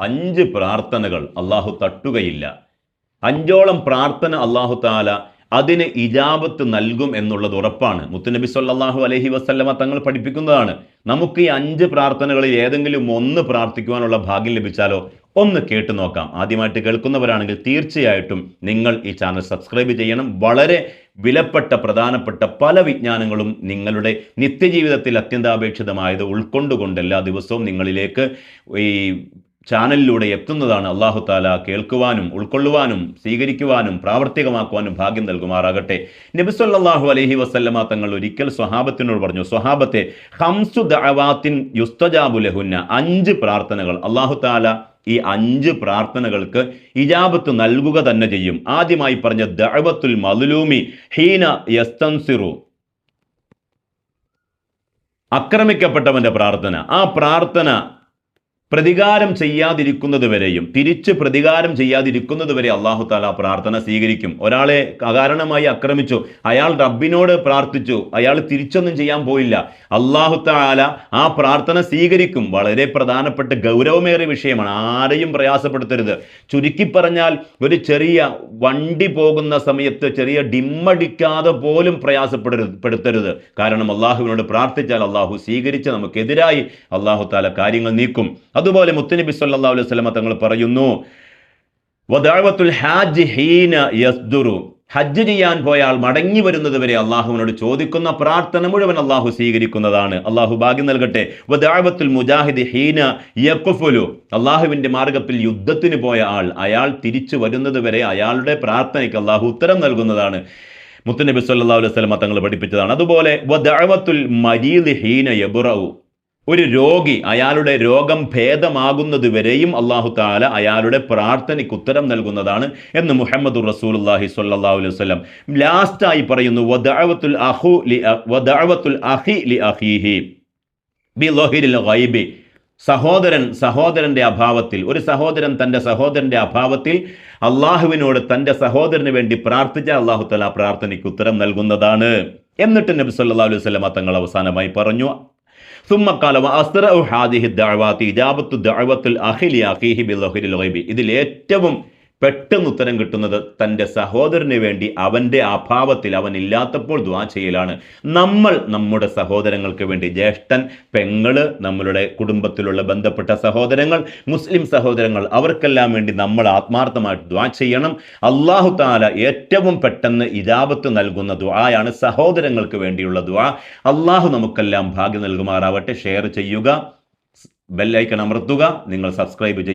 അഞ്ച് പ്രാർത്ഥനകൾ അള്ളാഹു തട്ടുകയില്ല. അഞ്ചോളം പ്രാർത്ഥന അള്ളാഹു താല അതിന് ഇജാബത്ത് നൽകും എന്നുള്ളത് ഉറപ്പാണ്. മുത്തുനബി സല്ലാഹു അലഹി വസല്ലമ തങ്ങൾ പഠിപ്പിക്കുന്നതാണ്. നമുക്ക് ഈ അഞ്ച് പ്രാർത്ഥനകളിൽ ഏതെങ്കിലും ഒന്ന് പ്രാർത്ഥിക്കുവാനുള്ള ഭാഗ്യം ലഭിച്ചാലോ ഒന്ന് കേട്ടു നോക്കാം. ആദ്യമായിട്ട് കേൾക്കുന്നവരാണെങ്കിൽ തീർച്ചയായിട്ടും നിങ്ങൾ ഈ ചാനൽ സബ്സ്ക്രൈബ് ചെയ്യണം. വളരെ വിലപ്പെട്ട പ്രധാനപ്പെട്ട പല വിജ്ഞാനങ്ങളും നിങ്ങളുടെ നിത്യജീവിതത്തിൽ അത്യന്താപേക്ഷിതമായത് ഉൾക്കൊണ്ടുകൊണ്ട് എല്ലാ ദിവസവും നിങ്ങളിലേക്ക് ഈ ചാനലിലൂടെ എത്തുന്നതാണ് അള്ളാഹു താല കേൾക്കുവാനും ഉൾക്കൊള്ളുവാനും സ്വീകരിക്കുവാനും പ്രാവർത്തികമാക്കുവാനും ഭാഗ്യം നൽകുമാറാകട്ടെ. നബിസ്വല്ലാഹു അലഹി വസല്ലമ തങ്ങൾ ഒരിക്കൽ സ്വഹാബത്തിനോട് പറഞ്ഞു സ്വഹാബത്തെ ഹംസു ദഅവാത്തിൻ യുസ്തജാബു ലഹുന്ന അഞ്ച് പ്രാർത്ഥനകൾ. അള്ളാഹു താല ഈ അഞ്ച് പ്രാർത്ഥനകൾക്ക് ഇജാബത്ത് നൽകുക തന്നെ ചെയ്യും. ആദ്യമായി പറഞ്ഞ ദഅവത്തുൽ മദ്ലൂമി ഹീന യസ്തൻസിറു. ആക്രമിക്കപ്പെട്ടവന്റെ പ്രാർത്ഥന. ആ പ്രാർത്ഥന പ്രതികാരം ചെയ്യാതിരിക്കുന്നത് വരെയും തിരിച്ച് പ്രതികാരം ചെയ്യാതിരിക്കുന്നത് വരെ അള്ളാഹു താല പ്രാർത്ഥന സ്വീകരിക്കും. ഒരാളെ അകാരണമായി ആക്രമിച്ചു അയാൾ റബ്ബിനോട് പ്രാർത്ഥിച്ചു അയാൾ തിരിച്ചൊന്നും ചെയ്യാൻ പോയില്ല. അള്ളാഹു താല ആ പ്രാർത്ഥന സ്വീകരിക്കും. വളരെ പ്രധാനപ്പെട്ട ഗൗരവമേറിയ വിഷയമാണ്. ആരെയും പ്രയാസപ്പെടുത്തരുത്. ചുരുക്കി പറഞ്ഞാൽ ഒരു ചെറിയ വണ്ടി പോകുന്ന സമയത്ത് ചെറിയ ഡിമ്മടിക്കാതെ പോലും പ്രയാസപ്പെടരുത് കാരണം അള്ളാഹുവിനോട് പ്രാർത്ഥിച്ചാൽ അള്ളാഹു സ്വീകരിച്ച് നമുക്കെതിരായി അള്ളാഹു താല കാര്യങ്ങൾ നീക്കും. അതുപോലെ മുത്തനബി സല്ലാ അലൈഹി വസല്ലമ തങ്ങൾ പറയുന്നു ഹീന യസ്ദുറു. ഹജ്ജ് ചെയ്യാൻ ആൾ മടങ്ങി വരുന്നത് വരെ അള്ളാഹുവിനോട് ചോദിക്കുന്ന പ്രാർത്ഥന മുഴുവൻ അള്ളാഹു സ്വീകരിക്കുന്നതാണ്. അള്ളാഹു ഭാഗ്യം നൽകട്ടെ. വദഅവത്തുൽ മുജാഹിദ് ഹീന യഖ്ഫുലു അള്ളാഹുവിന്റെ മാർഗത്തിൽ യുദ്ധത്തിന് പോയ ആൾ അയാൾ തിരിച്ചു വരുന്നത് വരെ അയാളുടെ പ്രാർത്ഥനയ്ക്ക് അള്ളാഹു ഉത്തരം നൽകുന്നതാണ്. മുത്തനബി സല്ലാ അലൈഹി വസല്ലമ തങ്ങൾ പഠിപ്പിച്ചതാണ്. അതുപോലെ ഹീന ഒരു രോഗി അയാളുടെ രോഗം ഭേദമാകുന്നത് വരെയും അള്ളാഹു താല അയാളുടെ പ്രാർത്ഥനയ്ക്ക് ഉത്തരം നൽകുന്നതാണ് എന്ന് മുഹമ്മദ് റസൂലുള്ളാഹി സ്വല്ലല്ലാഹു അലൈഹി വസ്ലം ലാസ്റ്റായി പറയുന്നു വദഅവത്തുൽ ലി വദഅവത്തുൽ ലി ബി സഹോദരൻ സഹോദരന്റെ അഭാവത്തിൽ ഒരു സഹോദരൻ തന്റെ സഹോദരന്റെ അഭാവത്തിൽ അള്ളാഹുവിനോട് തന്റെ സഹോദരന് വേണ്ടി പ്രാർത്ഥിച്ച അള്ളാഹു തല പ്രാർത്ഥനയ്ക്ക് ഉത്തരം നൽകുന്നതാണ്. എന്നിട്ട് നബി സല്ലാ അലൈഹി വസ്ലം തങ്ങൾ അവസാനമായി പറഞ്ഞു ثم قال وأسرع هذه الدعوات إجابة دعوة الأخ لأخيه بالظهر الغيب ഇതിൽ ഏറ്റവും പെട്ടെന്ന് ഉത്തരം കിട്ടുന്നത് തന്റെ സഹോദരന് വേണ്ടി അവന്റെ അഭാവത്തിൽ അവൻ ഇല്ലാത്തപ്പോൾ ദ്വാ ചെയ്യലാണ്. നമ്മൾ നമ്മുടെ സഹോദരങ്ങൾക്ക് വേണ്ടി ജ്യേഷ്ഠൻ പെങ്ങൾ നമ്മളുടെ കുടുംബത്തിലുള്ള ബന്ധപ്പെട്ട സഹോദരങ്ങൾ മുസ്ലിം സഹോദരങ്ങൾ അവർക്കെല്ലാം വേണ്ടി നമ്മൾ ആത്മാർത്ഥമായിട്ട് ദ്വാ ചെയ്യണം. അള്ളാഹു താല ഏറ്റവും പെട്ടെന്ന് ഇജാബത്ത് നൽകുന്ന ദ്വായാണ് സഹോദരങ്ങൾക്ക് വേണ്ടിയുള്ള ദ്വാ അള്ളാഹു നമുക്കെല്ലാം ഭാഗ്യം നൽകുമാറാവട്ടെ. ഷെയർ ചെയ്യുക ബെല്ലൈക്കൺ അമർത്തുക നിങ്ങൾ സബ്സ്ക്രൈബ് ചെയ്യുക